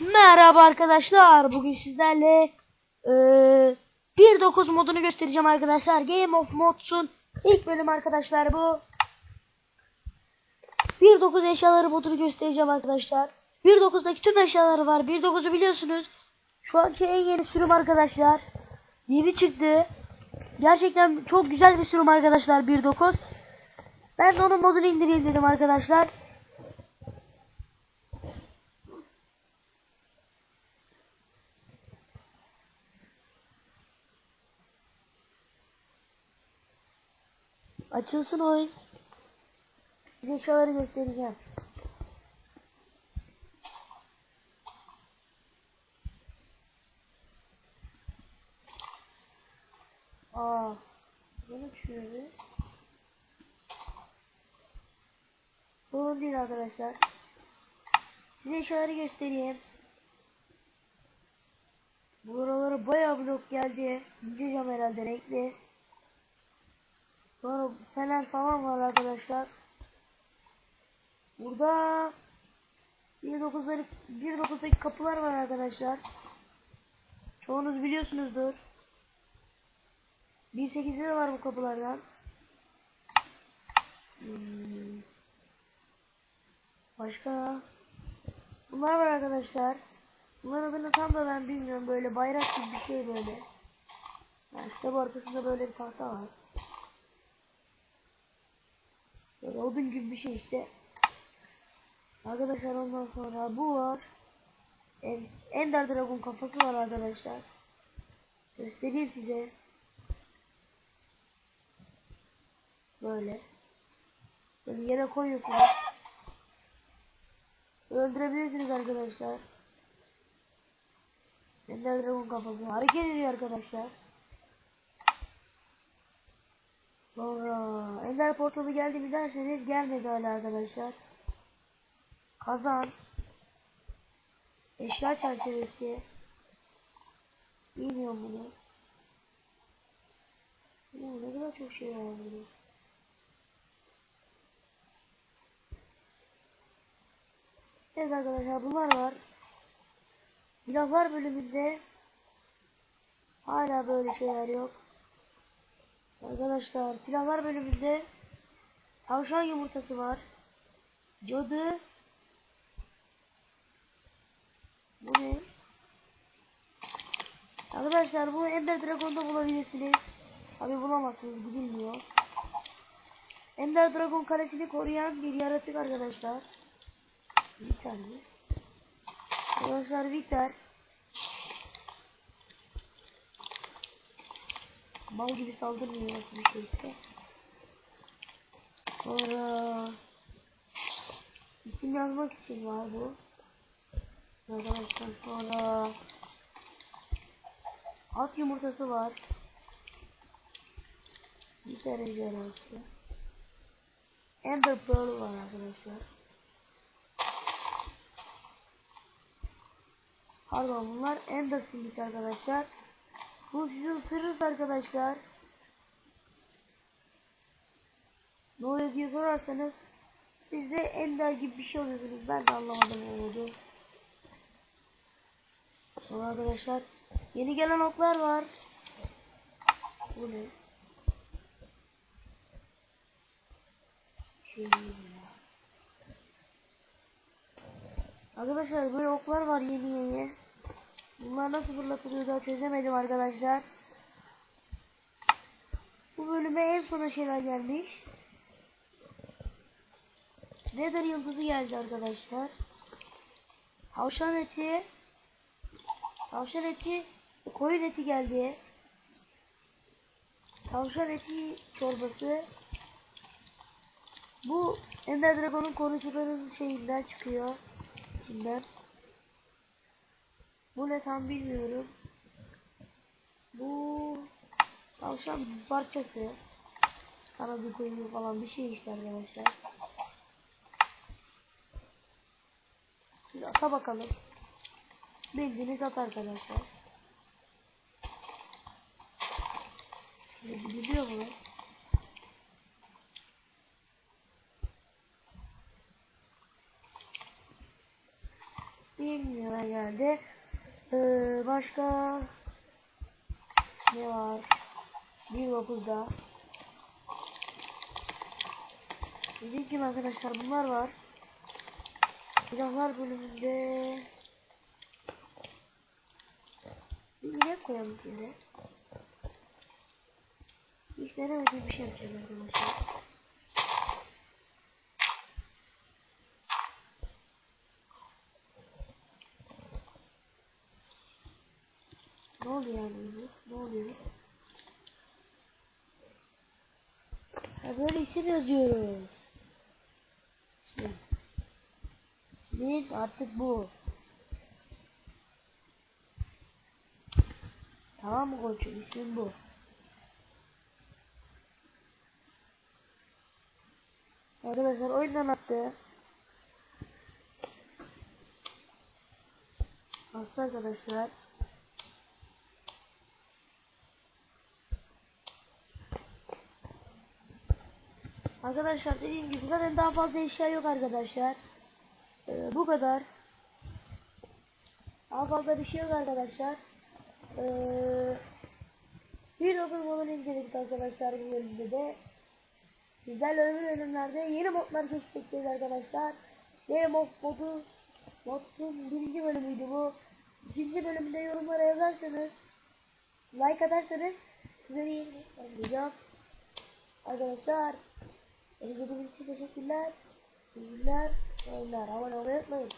Merhaba arkadaşlar. Bugün sizlerle eee 1.9 modunu göstereceğim arkadaşlar. Game of Mods'un ilk bölüm arkadaşlar bu. 1.9 eşyaları modunu göstereceğim arkadaşlar. 1.9'daki tüm eşyaları var. 1.9'u biliyorsunuz. Şu anki en yeni sürüm arkadaşlar. Yeni çıktı. Gerçekten çok güzel bir sürüm arkadaşlar 1.9. Ben de onun modunu indireyim dedim arkadaşlar. Açılsın oyun. Bir eşyaları göstereceğim. Aa, bunu şöyle. Bu değil arkadaşlar. Size eşyaları göstereyim. Buralara bayağı blok geldi. Cam herhalde renkli. Sonra fener falan var arkadaşlar. Burada 1.9'ları 1.9'daki kapılar var arkadaşlar. Çoğunuz biliyorsunuzdur. 1.8'de de var bu kapılardan. Hmm. Başka Bunlar var arkadaşlar. Bunların adını tam da ben bilmiyorum. Böyle bayrak gibi bir şey böyle. Yani işte bu arkasında böyle bir tahta var. Böyle odun gibi bir şey işte. Arkadaşlar ondan sonra bu var. En- Ender Dragon kafası var arkadaşlar. Göstereyim size. Böyle. Böyle yere koyuyorsunuz. Öldürebilirsiniz arkadaşlar. Ender Dragon kafası hareket ediyor arkadaşlar. Sonra Ender portalı geldi mi derseniz gelmedi hala arkadaşlar. Kazan. Eşya çerçevesi. Bilmiyorum bunu. Oo, ne kadar çok şey var burada. Evet arkadaşlar bunlar var. Silahlar bölümünde hala böyle şeyler yok. Arkadaşlar silahlar bölümünde tavşan yumurtası var. Cadı. Bu ne? Arkadaşlar bu Ender Dragon'da bulabilirsiniz. Abi bulamazsınız bilinmiyor. Ender Dragon kalesini koruyan bir yaratık arkadaşlar. Viter mi? Arkadaşlar Viter. Mal gibi saldırmıyor nasıl bir şeyse. Sonra isim yazmak için var bu. Arkadaşlar sonra at yumurtası var. Bir tane cerrahsı. Ember Pearl var arkadaşlar. Pardon bunlar Ender Simit arkadaşlar. Bu sizi ısırırsa arkadaşlar. Ne oluyor diye sorarsanız siz de Ender gibi bir şey oluyorsunuz. Ben de anlamadım ne oldu. Sonra arkadaşlar yeni gelen oklar var. Bu ne? Şey. Arkadaşlar böyle oklar var yeni yeni. Bunlar nasıl fırlatılıyor da çözemedim arkadaşlar. Bu bölüme en sona şeyler gelmiş. Nether yıldızı geldi arkadaşlar. Tavşan eti. Tavşan eti. Koyun eti geldi. Tavşan eti çorbası. Bu Ender Dragon'un konuşuları şeyinden çıkıyor. İçinden. Bu ne tam bilmiyorum. Bu tavşan parçası. Kanadı koyuyor falan bir şey işte arkadaşlar. Şimdi ata bakalım. Bildiğiniz at arkadaşlar. Gidiyor mu? Hemen geldi. Ee, başka ne var? 1.9'da Dediğim gibi arkadaşlar bunlar var. Silahlar bölümünde bir inek koyalım yine. Hiç denemediğim bir şey yapacağım arkadaşlar. Ne oluyor yani? Ne oluyor? Ha böyle isim yazıyorum. İsmi. İsmin artık bu. Tamam mı koçum? İsmin bu. Arkadaşlar oyundan attı. Hasta arkadaşlar. Arkadaşlar dediğim gibi zaten daha fazla eşya yok arkadaşlar. Ee, bu kadar. Daha fazla bir şey yok arkadaşlar. Ee, bir dokuz modunu inceledik arkadaşlar bu bölümde de. Sizlerle öbür bölümlerde yeni modlar keşfedeceğiz arkadaşlar. Yeni mod modu modun birinci bölümüydü bu. İkinci bölümde yorumlara yazarsanız like atarsanız size yeni anlayacağım. Arkadaşlar beni izlediğiniz için teşekkürler. Günler. Oyunlar. Abone olmayı unutmayın.